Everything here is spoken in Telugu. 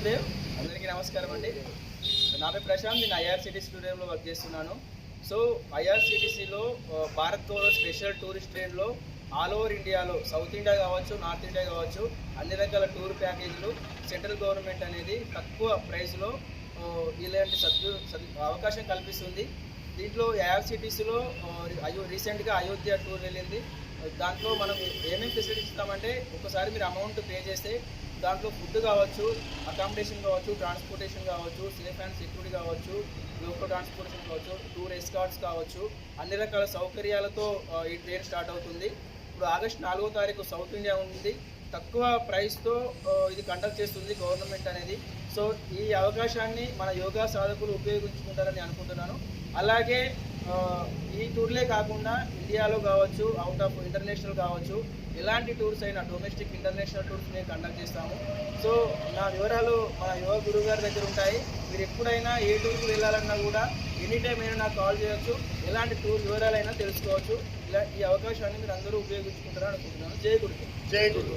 అందరికీ నమస్కారం అండి. నా పేరు ప్రశాంత్ నేను ఐఆర్సిటీ స్టూడియోలో వర్క్ చేస్తున్నాను. సో ఐఆర్సిటీసీలో భారత్లో స్పెషల్ టూరిస్ట్ ట్రైన్లో ఆల్ ఓవర్ ఇండియాలో సౌత్ ఇండియా కావచ్చు నార్త్ ఇండియా కావచ్చు అన్ని రకాల టూర్ ప్యాకేజీలు సెంట్రల్ గవర్నమెంట్ అనేది తక్కువ ప్రైస్లో ఇలాంటి సద్దు అవకాశం కల్పిస్తుంది. దీంట్లో ఐఆర్సిటీసీలో అయో రీసెంట్గా అయోధ్య టూర్ వెళ్ళింది. దాంట్లో మనం ఏమేమి ఫెసిలిటీస్ ఇస్తామంటే ఒకసారి మీరు అమౌంట్ పే చేస్తే దాంట్లో ఫుడ్ కావచ్చు అకామిడేషన్ కావచ్చు ట్రాన్స్పోర్టేషన్ కావచ్చు సేఫ్ అండ్ సెక్యూరిటీ కావచ్చు లోకల్ ట్రాన్స్పోర్టేషన్ కావచ్చు టూర్ ఎస్కార్ట్స్ కావచ్చు అన్ని రకాల సౌకర్యాలతో ఈ ట్రైన్ స్టార్ట్ అవుతుంది. ఇప్పుడు ఆగస్ట్ నాలుగో తారీఖు సౌత్ ఇండియా ఉంది. తక్కువ ప్రైస్తో ఇది కండక్ట్ చేస్తుంది గవర్నమెంట్ అనేది. సో ఈ అవకాశాన్ని మన యోగా సాధకులు ఉపయోగించుకుంటారని అనుకుంటున్నాను. అలాగే ఈ టూర్లే కాకుండా ఇండియాలో కావచ్చు అవుట్ ఆఫ్ ఇంటర్నేషనల్ కావచ్చు ఎలాంటి టూర్స్ అయినా డొమెస్టిక్ ఇంటర్నేషనల్ టూర్స్ మేము కండక్ట్ చేస్తాము. సో నా వివరాలు మా యువ గురువు గారి దగ్గర ఉంటాయి. మీరు ఎప్పుడైనా ఏ టూర్కి వెళ్ళాలన్నా కూడా ఎనీ టైం అయినా నాకు కాల్ చేయొచ్చు. ఎలాంటి టూర్ వివరాలైనా తెలుసుకోవచ్చు. ఇలా ఈ అవకాశాన్ని మీరు అందరూ ఉపయోగించుకుంటారని అనుకుంటున్నాను. జై గురు జై గురు